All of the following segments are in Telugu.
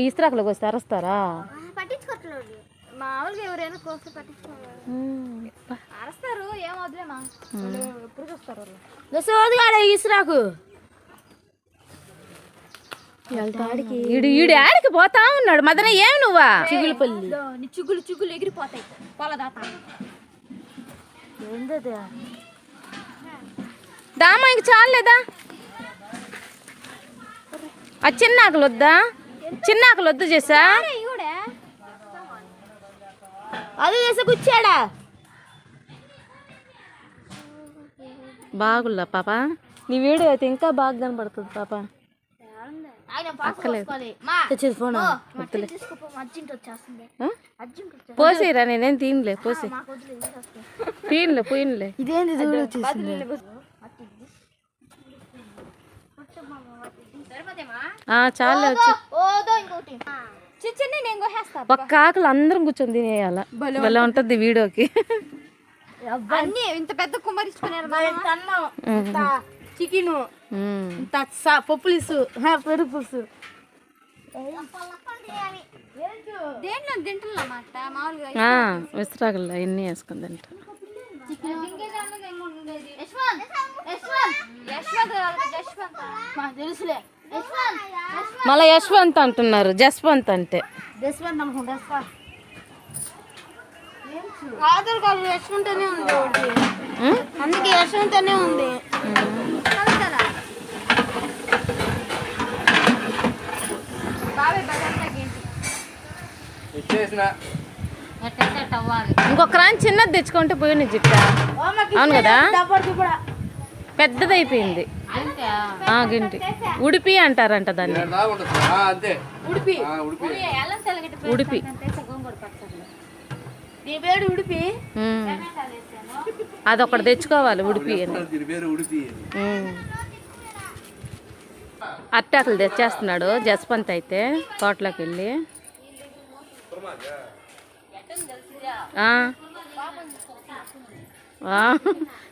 ఇస్త్రాకులకు వస్తే అరస్తారా? పట్టించుకోవట్లేదు మామూలుగా ఎవరైనా కోస్తే పట్టించుకోవాలి ఉమ్. అరస్తారు ఏం వదిలేమా ఎప్పుడు చూస్తారు వాళ్ళు. దశోదిగాడ ఇసురాకు ఈడు ఈడు ఆడికి పోతా ఉన్నాడు? మదన ఏమి నువ్వా? చిగులుపల్లి. నీ చిగులు చిగులు ఎగిరిపోతాయి. పొలదాత దామా ఇంక చాలేదా ఆ చిన్న ఆకులు వద్దా చిన్న ఆకులు వద్దు చేసా అది చేసా కూర్చాడా బాగుల్లా పాప. నీ వీడియో అయితే ఇంకా బాగా కనపడుతుంది పాప. పోసేరా నేనేం తీనులే పోసే. తీనులే పోయినలే. ఇదేంది ఆ, చాలే వచ్చి. ఒక్క ఆకులు అందరం కూర్చొని తినేయాల. భలే ఉంటుంది. వీడియోకి. అన్ని ఇంత పెద్ద కుమ్మరించుకున్నారు చికెన్ పప్పులుసు పెరుగు పులుసు. దేంట్లో తింటున్నమాట మామూలుగా మాకు తెలుసులే. మళ్ళీ యశ్వంత్ అంటున్నారు. జస్వంత్ అంటే. దశవంత్ అనుకుంటా ఆధార్ కార్డు యశ్వంతనే ఉంది? అందుకే యశ్వంతనే ఉంది. ఇంకొక రాని చిన్నది తెచ్చుకుంటే పోయిన జిట్ట అవును కదా? పెద్దదైపోయింది. గింటి. ఉడిపి అంటారంట దాన్ని. ఇక్కడ దాకా ఉంటుంది ఆ, అంతే. ఉడిపి. ఆ, ఉడిపి. అదొకటి తెచ్చుకోవాలి ఉడిపి. అట్టాకులు తెచ్చేస్తున్నాడు జస్పంత్ అయితే తోటలోకి వెళ్ళి.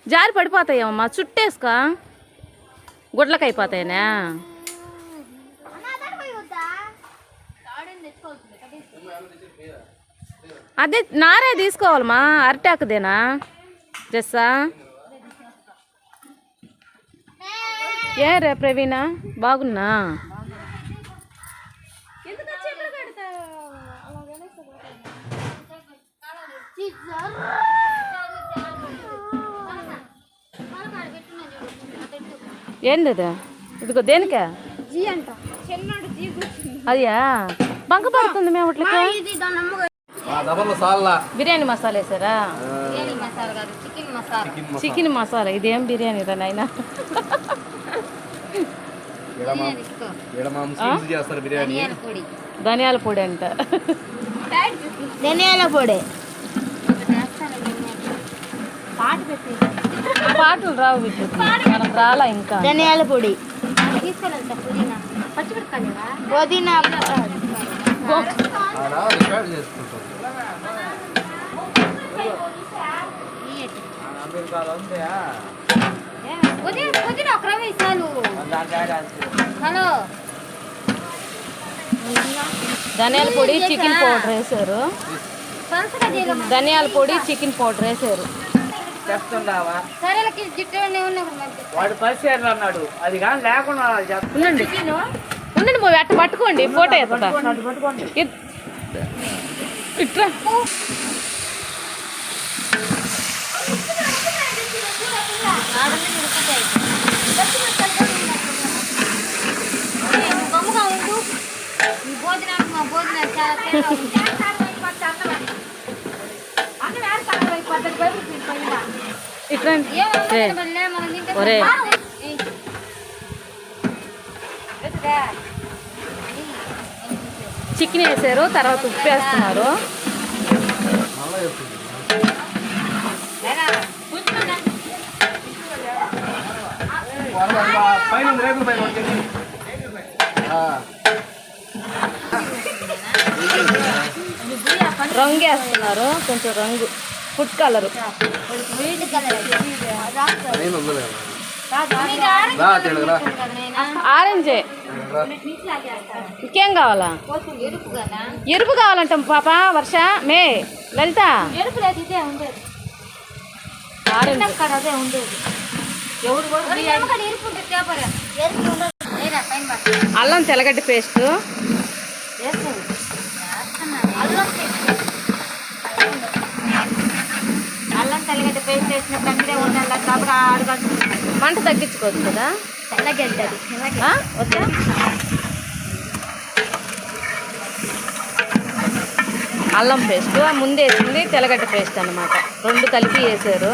జారి పడిపోతాయమ్మా చుట్టేసుకో. గుడ్లకి అయిపోతాయినా అదే నారే తీసుకోవాలమ్మా అరిటాకుదేనా? జస్సా? ఏ రే ప్రవీణ బాగున్నా? ఏంది అది ఇదిగో దేనికా? జీ అంట. చిన్నోడు జీ కూర్చుంది. అయ్యా బంక పడుతుంది మేము బిర్యానీ మసాలా వేసారా? బిర్యానీ మసాలా కాదు చికెన్ మసాలా. చికెన్ మసాలా. ఇదేం బిర్యానీ రా నాయనా? ధనియాల పొడి. అంట. ధనియాల పొడి. పాట పెట్టి పాటలు రావు వీటికి. మనం రాలా ఇంకా. ధనియాల పొడి. పుదీనా. ఒక రవ్వ ఇస్తాను. హలో. ధనియాల పొడి చికెన్ పౌడర్ వేసారు ధనియాల పొడి చికెన్ పౌడర్ వేసారు మరి వాడు పరిచయం అన్నాడు. అది కానీ లేకుండా ఉండండి. ఉండండి మూవీ అట్ట పట్టుకోండి ఫోటో ఎత్తా భోజనం మా భోజనం చాలా తేడా ఉంది. ఇట్రా ఏం రే, అవ్వదు మళ్ళీ మనం తింటే ఒరే. చికెన్ వేసారు తర్వాత ఉప్పు వేస్తున్నారు. రంగు వేస్తున్నారు కొంచెం రంగు. Food colour. ఆరెంజ్. ఆరెంజే ఇంకేం కావాలా? ఎరుపు కావాలంట పాప వర్ష మే లలిత. అల్లం లేదు పేస్ట్. అల్లం ఆరెంజ్ అక్కడ అదే ఉండేది ఎవడు కూడా ఎరుపు ఉంటుంది పేపర్ ఎరుపు ఉండదు లేదా పైన పట్టు. అల్లం తెల్లగడ్డ పేస్ట్ వేసుకో. వేస్తున్నాను. అల్లం పేస్ట్. అల్లం తెల్లగడ్డ పేస్ట్ వేసిన కంటే ఉండాలి కాబట్టి అడగదు మంట తగ్గించుకోవచ్చు కదా? తెల్లగడ్డ? వద్దా అల్లం పేస్ట్ ముందు వేసింది తెల్లగడ్డ పేస్ట్ అన్నమాట. రెండు కలిపి వేసారు.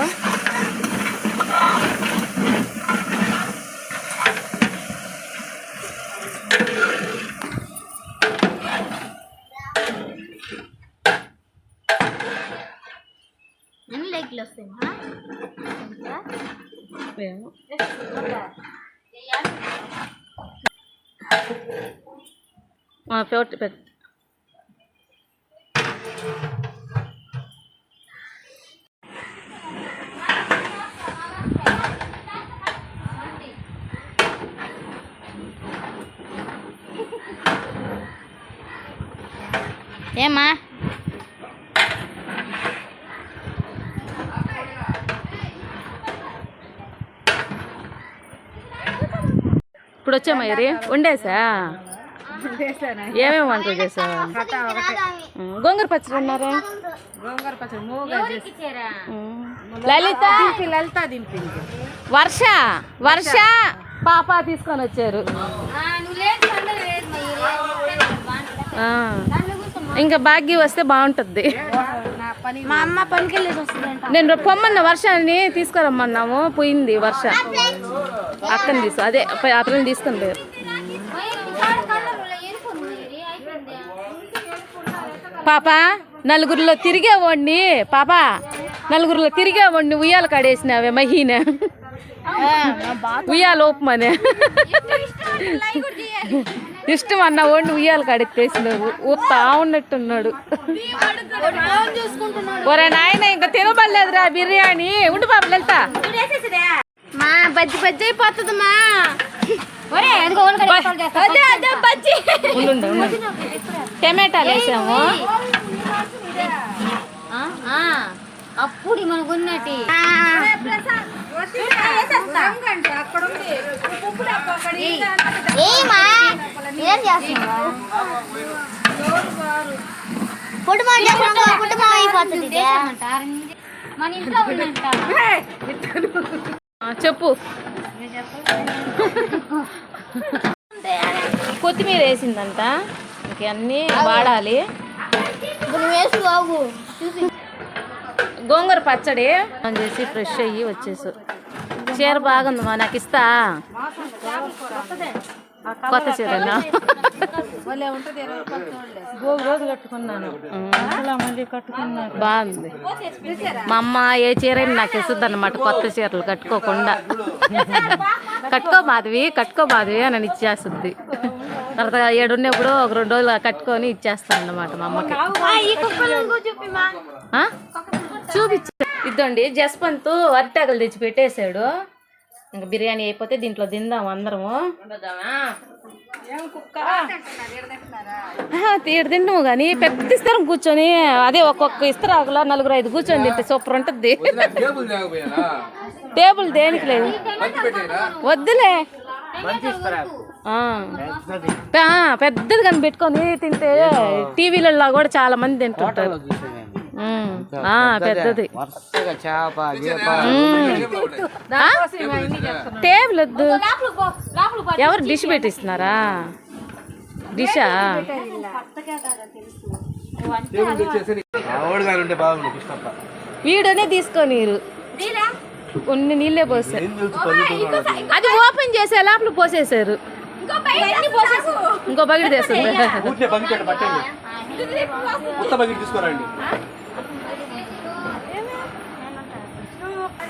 ఆ, పెట్- పెట్- ఏమా ఇప్పుడు వచ్చా మయూరి వండేసా ఏమేమి వంటలు చేసావు గోంగూర పచ్చడి అన్నారా గోంగూర పచ్చడి. లలిత? లలిత దింపింది వర్ష వర్ష. పాప తీసుకొని వచ్చారు. ఇంకా భాగ్య వస్తే బాగుంటుంది. నా పని మా అమ్మ పనికి నేను రేపు పొమ్మన్న వర్షాన్ని తీసుకురమ్మన్నాము పోయింది వర్ష. అక్కని తీసు అదే అతను తీసుకుని లేరు మయూరి, కాడ కలర్లో ఎరుపు ఉంది మయూరి. అయిపోయింది. పాప నలుగురిలో తిరిగేవాడిని పాప నలుగురిలో తిరిగేవాడిని ఉయ్యాల కాడేసినావే మహీన. ఉయ్యాల ఓపమనే. ఇష్టం అన్న వాడిని ఉయ్యాల కాడెత్తేసినావు. ఊపుతా ఉన్నట్టున్నాడు. ఒరే నాయన ఇంకా తినబడలేదురా బిర్యానీ. ఉండు పాప వెళ్తా మా బజ్జి బజ్జి అయిపోతుంది మా. ఒరే. అదే అదే బజ్జి. టమాటాలు వేసాము. ఆ, ఆ, అప్పుడు మనకు ఉన్నటి. కుటుంబం అయిపోతుంది. మన ఇంట్లో చెప్పు. కొత్తిమీర వేసిందంట. వాడాలి. ఇప్పుడు నువ్వు వేసుకోవు గోంగూర పచ్చడి. అని చేసి ఫ్రెష్ అయ్యి వచ్చేసు. చీర బాగుందమ్మా నాకు ఇస్తా. కొత్త చీరనా రోజు కట్టుకున్నాను. బాగుంది. మా అమ్మ ఏ చీర నాకు ఇస్తుంది అనమాట కొత్త చీరలు కట్టుకోకుండా. కట్టుకో మాధవి కట్టుకో మాధవి అని ఇచ్చేస్తుంది. తర్వాత ఏడున్నప్పుడు ఒక రెండు రోజులు కట్టుకొని ఇచ్చేస్తాను అన్నమాట మా అమ్మకి. చూపించండి ఇద్దండి జస్పంత్ అరిటాకులు తెచ్చి పెట్టేశాడు. ఇంకా బిర్యానీ అయిపోతే దీంట్లో తిందాం అందరము. తీడు తిన్నాము కానీ పెద్ద ఇస్తరం కూర్చొని. అదే ఒక్కొక్క ఇస్తరాకులో నలుగురు ఐదు కూర్చొని తింటే సూపర్ ఉంటుంది. టేబుల్ దేనికి లేదు. వద్దులే. పెద్దది. కానీ పెట్టుకొని తింటే టీవీలలో కూడా చాలా మంది తింటుంటారు. పెద్దది? టేబుల్ వద్దు ఎవరు డిష్ పెట్టిస్తున్నారా? డిషా? వీడనే తీసుకోనీరు. కొన్ని నీళ్ళే పోసారు ఏం తెలుసు పల్లెటూరు అది ఓపెన్ చేసే లోపల పోసేసారు. ఇంకో బకెట్ తెస్తుంది ఊరికే బకెట్ అట్ట పట్టండి కొత్త బకెట్ తీసుకురండి ఆడపోయావరా గాడిది సరిపోదు సరిపోదు సరిపోదు అది ఆపు చెప్తా అది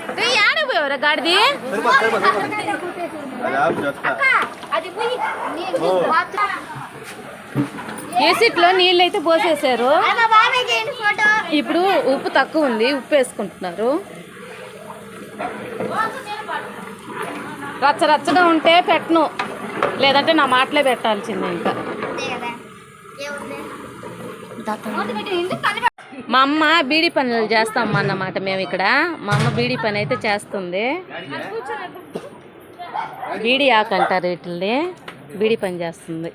పోయి నీళ్ళు ఏసిట్లో నీళ్ళు అయితే పోసేసారు ఇప్పుడు ఉప్పు తక్కువ ఉంది ఉప్పు వేసుకుంటున్నారు. రచ్చ రచ్చగా ఉంటే పెట్టను. లేదంటే నా మాటలే పెట్టాల్సిందే ఇంకా. మా అమ్మ బీడీ పనులు చేస్తాం అన్నమాట మేము ఇక్కడ. మా అమ్మ బీడీ పని అయితే చేస్తుంది. బీడీ ఆకు అంటారు వీటిని బీడీ పని చేస్తుంది.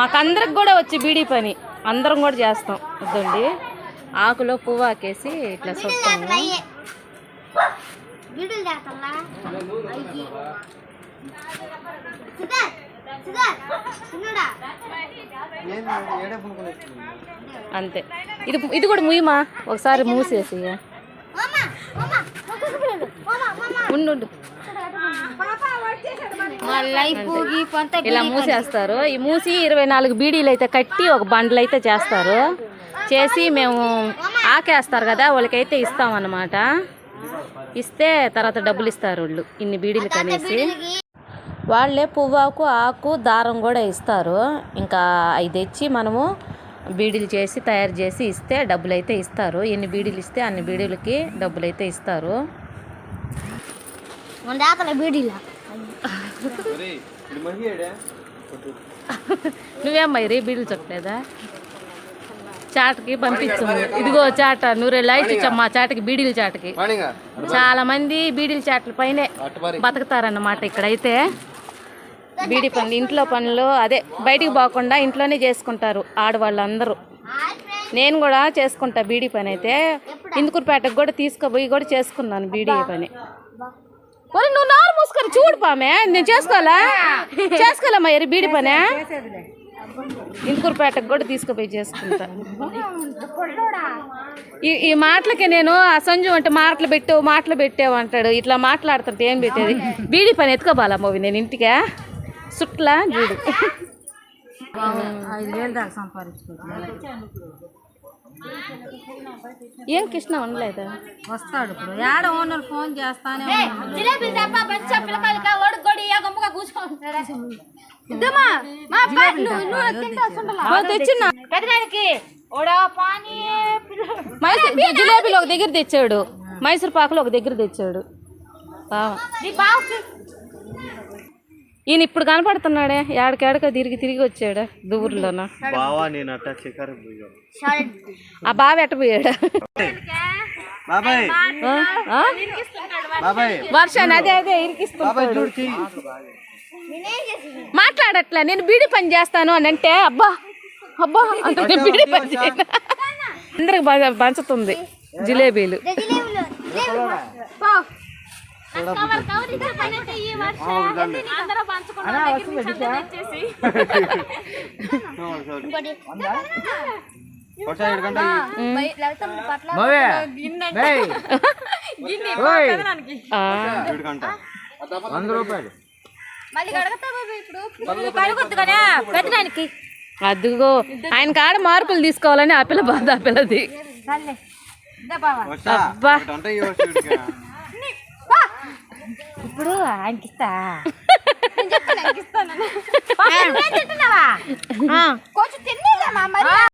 మాకందరికి కూడా వచ్చి బీడీ పని. అందరం కూడా చేస్తాం. వద్దండి ఆకులో పువ్వు ఆకేసి ఇట్లా చుట్టాము అయ్యే. అంతే. ఇది ఇది కూడా ముయ్యమా? ఒకసారి మూసేసి. మామ మామ ఒక్కొక్క పిల్లలు మామ మామ. ఉండు ఇలా మూసేస్తారు. ఈ మూసి ఇరవై నాలుగు బీడీలు అయితే కట్టి ఒక బండ్లు అయితే చేస్తారు. చేసి మేము ఆకేస్తారు కదా వాళ్ళకైతే ఇస్తాం అన్నమాట ఇస్తే తర్వాత డబ్బులు ఇస్తారు వాళ్ళు ఇన్ని బీడీలు కనేసి. వాళ్ళే పువ్వాకు ఆకు దారం కూడా ఇస్తారు. ఇంకా అవి తెచ్చి మనము బీడీలు చేసి తయారు చేసి ఇస్తే డబ్బులు అయితే ఇస్తారు. ఎన్ని బీడీలు ఇస్తే అన్ని బీడీలకి డబ్బులు అయితే ఇస్తారు నువ్వేం మరి బీడీలు చుట్టలేదా చాటకి పంపించు. ఇదిగో చాట నూరే లైట్ ఇచ్చమ్మా చాటకి బీడీల చాటకి. చాలా మంది బీడీల చాట్ల పైనే బతుకుతారన్నమాట ఇక్కడైతే. బీడీ పనులు ఇంట్లో పనులు అదే బయటికి పోకుండా ఇంట్లోనే చేసుకుంటారు ఆడవాళ్ళందరూ. నేను కూడా చేసుకుంటా బీడీ పని అయితే. ఇందుకూరుపేటకు కూడా తీసుకుపోయి కూడా చేసుకున్నాను బీడీ పని. ఒరే నువ్వు నారు మూసుకొని చూడు పామే. నేను చేసుకోవాలా? చేసుకోవాలా మరి బీడీ పనే? ఇందుకూరుపేటకు కూడా తీసుకుపోయి చేసుకుంటా. ఈ ఈ మాటలకి నేను ఆ సంజు అంటే మాటలు పెట్టావు మాటలు పెట్టావు అంటాడు. ఇట్లా మాట్లాడుతుంటే ఏం పెట్టేది? బీడీ పని ఎత్తుకోబాలా మోవి నేను ఇంటికే? సుట్లా చూడు ఏం కృష్ణ ఉండలేదా? వస్తాడు ఇప్పుడు. ఏడ ఓనర్ ఫోన్ చేస్తానే ఉన్నాడు. జిలేబీ తప్ప బచ్చ పిల్లకాయలకి ఒడి గొడి గమ్ముగా కూర్చుకుంటారా ఇద్దమా మా అబ్బా, నువ్వు నువ్వు తింటా సుండలా ఓ, తెచ్చిన. పెద్దదానికి ఓడా పానీ మైసూర్ జిలేబీలు ఒక దగ్గర తెచ్చాడు. మైసూర్ పాకులు ఒక దగ్గర తెచ్చాడు. బావ ఈయన ఇప్పుడు కనపడుతున్నాడే ఏడకేడక తిరిగి తిరిగి వచ్చాడు పోయాను. ఆ బావ? ఆ? బాబాయ్. వర్షాన్ని అదే అదే ఇరికిస్తున్నాడు మాట్లాడట్లే నేను బీడీ పని చేస్తాను అని అంటే అబ్బా అబ్బా అంటే బీడీ పని చేయను. అందరికి పంచుతుంది జిలేబీలు. వంద రూపాయలు. మళ్ళీ కడగతా బాబు ఇప్పుడు. కడగొద్దు కదా. పెద్దదానికి అదిగో ఆయన కాడ మార్పులు తీసుకోవాలని ఆ పిల్ల బాధ ఆ పిల్లది. అబ్బా. ఒకటి అంటే ఈ వచ్చి వీడికి. ఇప్పుడు తిన్నేదమ్మా మరి